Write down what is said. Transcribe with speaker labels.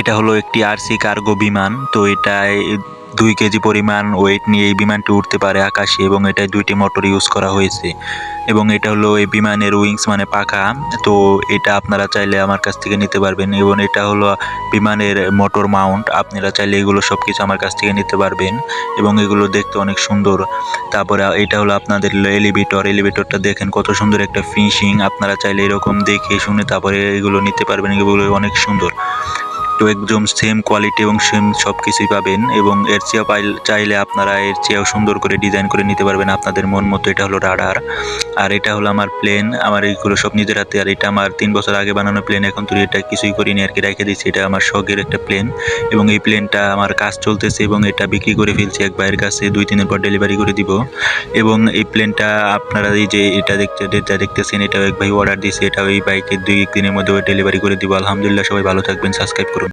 Speaker 1: এটা হলো একটি আরসি কার্গো বিমান। তো এটায় দুই কেজি পরিমাণ ওয়েট নিয়ে এই বিমানটি উঠতে পারে আকাশে এবং এটায় দুইটি মোটর ইউজ করা হয়েছে। এবং এটা হলো এই বিমানের উইংস মানে পাখা। তো এটা আপনারা চাইলে আমার কাছ থেকে নিতে পারবেন এবং এটা হলো বিমানের মোটর মাউন্ট আপনারা চাইলে এগুলো সব কিছু আমার কাছ থেকে নিতে পারবেন এবং এগুলো দেখতে অনেক সুন্দর। তারপরে এটা হলো আপনাদের এলিভেটর এলিভেটরটা দেখেন কত সুন্দর একটা ফিনিশিং আপনারা চাইলে এরকম দেখে শুনে তারপরে এগুলো নিতে পারবেন। এগুলো অনেক সুন্দর। তো একদম সেম কোয়ালিটি এবং সেম সব কিছুই পাবেন এবং এর চেয়েও পাইল- চাইলে আপনারা এর চেয়েও সুন্দর করে ডিজাইন করে নিতে পারবেন আপনাদের মন মতো, এটা হলো রাডার আর এটা হলো আমার প্লেন আমার এইগুলো সব নিজের হাতে, আর এটা আমার তিন বছর আগে বানানো প্লেন এখন তুই এটা কিছুই করিনি আর কি রেখে দিচ্ছি এটা আমার শখের একটা প্লেন এবং এই প্লেনটা আমার কাজ চলতেছে এবং এটা বিক্রি করে ফেলছি এক ভাইয়ের কাছে, দুই দিনের পর ডেলিভারি করে দিব। এবং এই প্লেনটা আপনারা এই যে এটা দেখতে যেটা দেখতেছেন, এটাও এক ভাই অর্ডার দিয়েছে, এটাও এই বাইকের দুই দিনের মধ্যে ডেলিভারি করে দিব। আলহামদুলিল্লাহ, সবাই ভালো থাকবেন সাবস্ক্রাইব করুন।